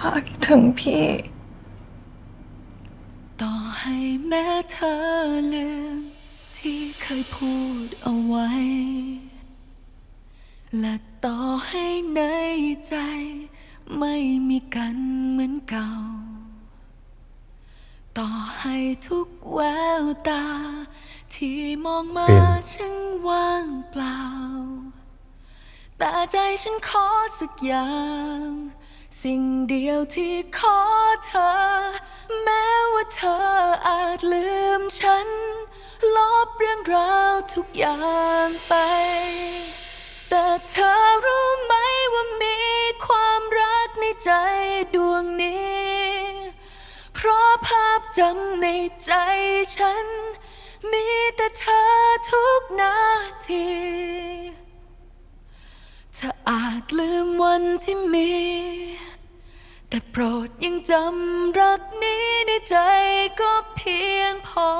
พ่อคิดถึงพี่ ต่อให้แม้เธอลืมที่เคยพูดเอาไว้ และต่อให้ในใจ ไม่มีกันเหมือนเก่า ต่อให้ทุกแววตา ที่มองมาเปลี่ยนฉันว่างเปล่า แต่ใจฉันขอสักอย่าง สิ่งเดียวที่ขอเธอ แม้ว่าเธออาจลืมฉัน ลบเรื่องราวทุกอย่างไป แต่เธอรู้ไหมว่ามีความรักในใจดวงนี้ เพราะภาพจำในใจฉัน มีแต่เธอทุกนาทีเธออาจลืมวันที่มี แต่โปรดยังจำรักนี้ในใจก็เพียงพอ